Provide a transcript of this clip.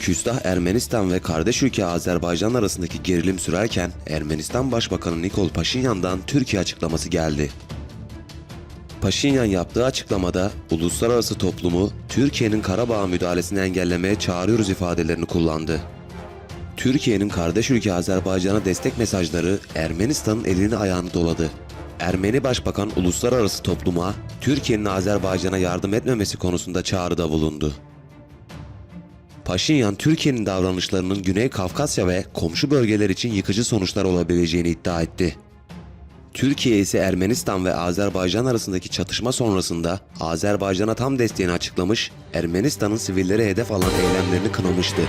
Küstah Ermenistan ve kardeş ülke Azerbaycan arasındaki gerilim sürerken Ermenistan Başbakanı Nikol Paşinyan'dan Türkiye açıklaması geldi. Paşinyan yaptığı açıklamada uluslararası toplumu Türkiye'nin Karabağ müdahalesini engellemeye çağırıyoruz ifadelerini kullandı. Türkiye'nin kardeş ülke Azerbaycan'a destek mesajları Ermenistan'ın elini ayağını doladı. Ermeni Başbakan uluslararası topluma Türkiye'nin Azerbaycan'a yardım etmemesi konusunda çağrıda bulundu. Paşinyan, Türkiye'nin davranışlarının Güney Kafkasya ve komşu bölgeler için yıkıcı sonuçlar olabileceğini iddia etti. Türkiye ise Ermenistan ve Azerbaycan arasındaki çatışma sonrasında Azerbaycan'a tam desteğini açıklamış, Ermenistan'ın sivilleri hedef alan eylemlerini kınamıştı.